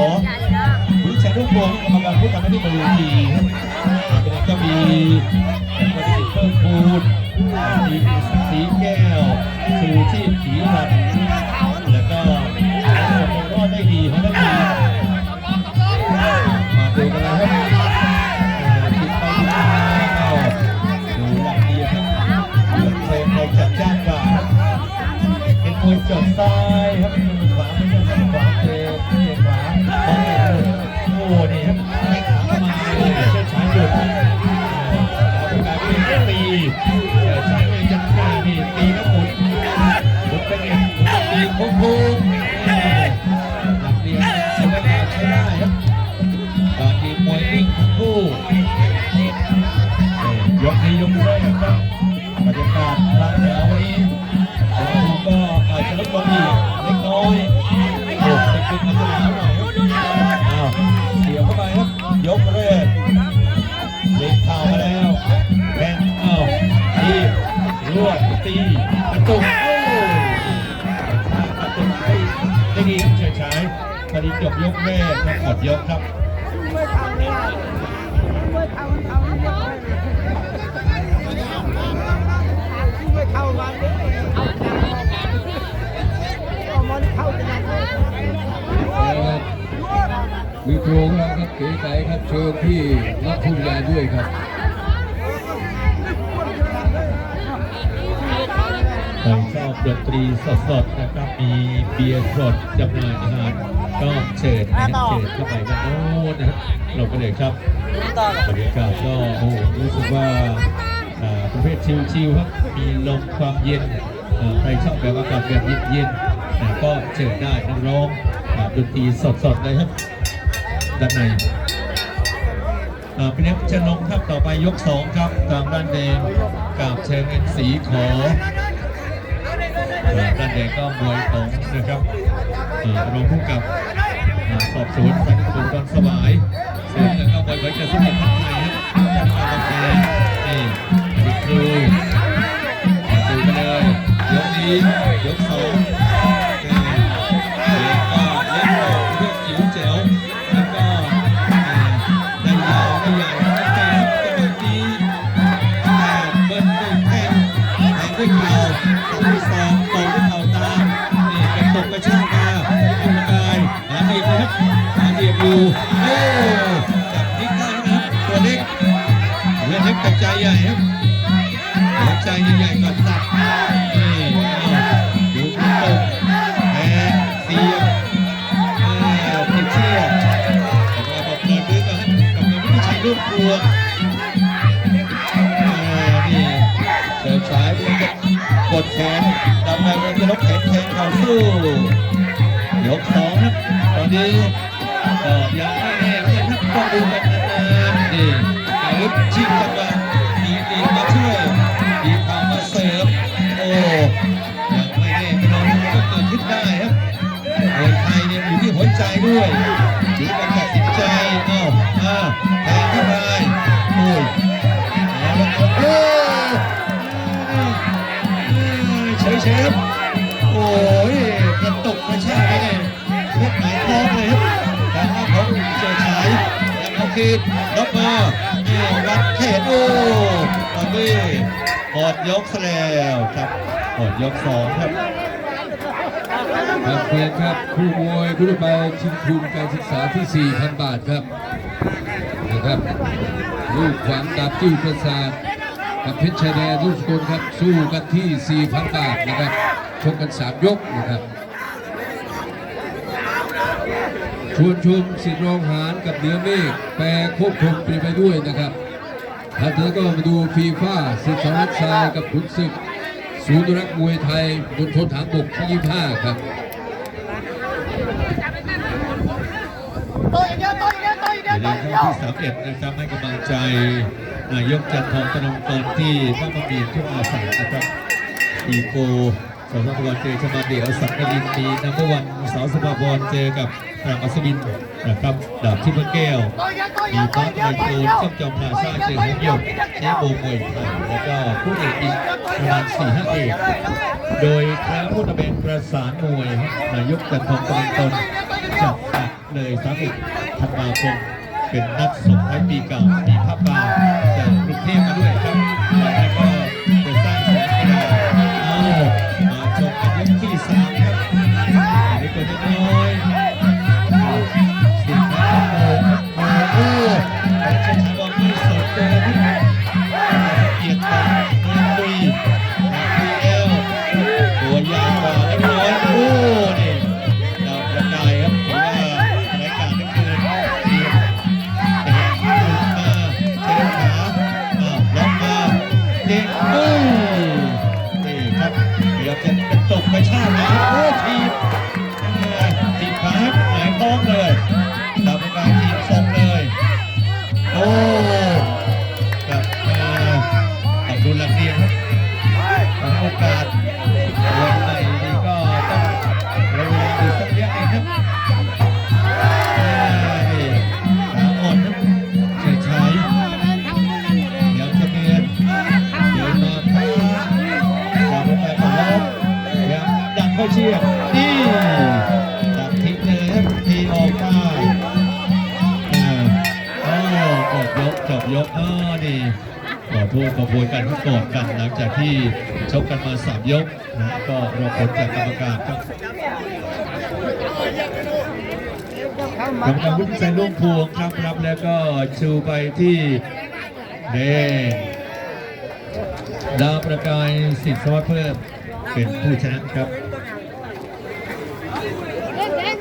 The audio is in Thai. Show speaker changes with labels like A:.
A: ผู้ชายทุกคนกรรมการผู้ทำหน้าที่บนเวทีก็มีปฏิสิทธิ์เพิ่มพูนมีสีแก้ว ชูชีพสีรันแล้วก็ ตีโค้งโค้งหลักเดียวใช้ได้ใช้ได้ครับตอนนี้มวยนิ่งทั้งคู่ยกนี้ยกด้วยครับบรรยากาศทางแถววันนี้ผมก็อาจจะลดลงอีกเล็กน้อยโอ้จะเป็นอันตรายหน่อยครับอ้าเสียบเข้าไปครับยกแรกเล็กเข่ามาแล้วแทงอ้าวตีรวดตี จบยกแรกครับหมดยกครับ
B: ไม่ทำเนี่ยไม่ทำทำไม่เข้ามาเนี่ยเอามันเข้าจะได้
C: นะครับมีโครงแล้วครับเก๋ไก่ครับเชิญที่รับผู้ใหญ่ด้วยครับ
A: ใครชอบดนตรีสดๆนะครับ มีเบียร์สดจำหน่ายอาหาร ก็เชิญนะครับเชิญเข้าไปกันโน้นนะครับเราไปเลยครับบรรยากาศก็โอ้โหรู้สึกว่าอ่าประเภทชิลๆครับมีลมความเย็นอ่าใครชอบแบบอากาศแบบเย็นๆอ่าก็เชิญได้นักร้องอ่าดนตรีสดๆเลยครับด้านในอ่าพี่เล็กชนงครับต่อไปยกสองครับ ทางด้านแดงกับเชิงเอ็นสีขออ่า ด้านแดงก็มวยของนะครับรองผู้กับสอบสวนสันติสุขตอนสบายเชิงแล้วก็มวยไว้จะสมุทรพัน์ไทยครับจากการบางแคนี่ดีตครูมาดูกันเลยยกนี้ยกสองด้วก็เล่นออกเพื่อผิวแจ๋วแล้วก็อ่าได้ยาวได้ใหญ่ได้ใจครับจังหวะนี้แปดเบิ้ลด้วยแทงแทงด้วยเข่าตัดด้วยศอก กระตกระชากมาอันกายหาเหลี่ยมนะครับหาเหลี่ยมอยู่โอ้จับนิดได้นะครับตัวเล็กเลือดเล็กแต่ใจใหญ่ครับหัวใจใหญ่ๆก่อนตัดนี่ดูคุณตกแทงเสียบผิดเชือกแล้วก็บอกเปิดมือก่อนกับนายวิชัยลูกครัวอ่านี่เสิร์ฟสายมันจะ กดแขนดำไปมันจะลบแขนแทงเข่าสู้ยกสองครับตอนนี้ก็ยังไม่แน่เหมือนกันครับต้องดูกันนานๆนี่ไก่ลุกชิงจังหวะมีดีมาช่วยดีข่าวมาเสริมโอ้ยังไม่แน่ไม่นอนก็เกิดขึ้นได้ครับมวยไทยเนี่ยอยู่ที่หัวใจด้วยอยู่ที่การตัดสินใจเอ้าอ้าแทงเข้าไปโอ้ยเอาละครับโอ้ เฉยเฉยๆครับโอ้ยกระตกกระชากไปเลยเพชรหมายท้องเลยครับทางด้านของเจอฉายยังเอาคืนล็อกมาเนี่ยวัดเขตโอ้ตอนนี้หมดยกแล้วครับหมดยกสองครับ
C: ครับเพียงครับคู่มวยคู่ต่อไปชิงทุนการศึกษาที่ 4,000 บาทครับนะครับลูกขวางดาบจิ้วประสาท กับเพชรชายแดนลูกสกลครับสู้กันที่ 4,000 บาทนะครับชกกัน 3 ยกนะครับชวนชมสิทธิ์รองหารกับเหนือเมฆแปรควบคุมไปด้วยนะครับท่านเธอก็มาดูฟีฟ่าสิทธิ์สรัตชายกับขุนศึกศูนย์รักษ์มวยไทยบนทนฐานบกที่ 25 ครับ
B: ตัวอีกเดียวตัวอีกเดียวตัวอีกเดียว
A: ใน
B: ตัว
A: เรื่
B: อี
A: อกง
B: เดียว
A: ที่สามเอ็ดนะครับให้กำลังใจ นายกจันทองตนงตอนที่บ้านบะมี่ทุ่งอาสานะครับทีโกสาวสภาเจอชมาเดียวสักกรินมีนัมเบอร์วันสาวสภาพรเจอกับปรางอัศวินนะครับดาบทิพย์แก้ว
B: ตัวอีกเดียว
A: มี
B: เดียว
A: ฟ้าไอี
B: ก
A: โค
B: เดี
A: ร
B: ยว
A: จ้องจอมพลาซาเจอหงยกเจ๊โบมวยแล้วก็ผู้เอกอีกประมาณสี่ห้าเอกโดยคณะผู้ตะเบนประสานมวยนายกจันทองตนงตนจัดเลยสามสิบธันวาคม เป็นนัดส่งท้ายปีเก่ามีผ้าป่าจากกรุงเทพมาด้วยครับ เดี๋ยวจะเป็นตกระชากนะโอ้ทีมทีมขาหายท้องเลยดาวประการทีมส่งเลย โอ้ เข้าเชือกนี่ดักทิ้งเลยครับทีออกไปเออโอ้จบยกจบยกอ้อนี่ขอโทษขอโพยกันที่กอดกันหลังจากที่ชกกันมาสามยกนะก็รอผลจากกรรมการครับกรรมการวุฒิชัยร่วมพวงครับรับแล้วก็ชูไปที่เดนดาวประกายสิทธิ์สวัสดิ์เพิ่มเป็นผู้ชนะครับ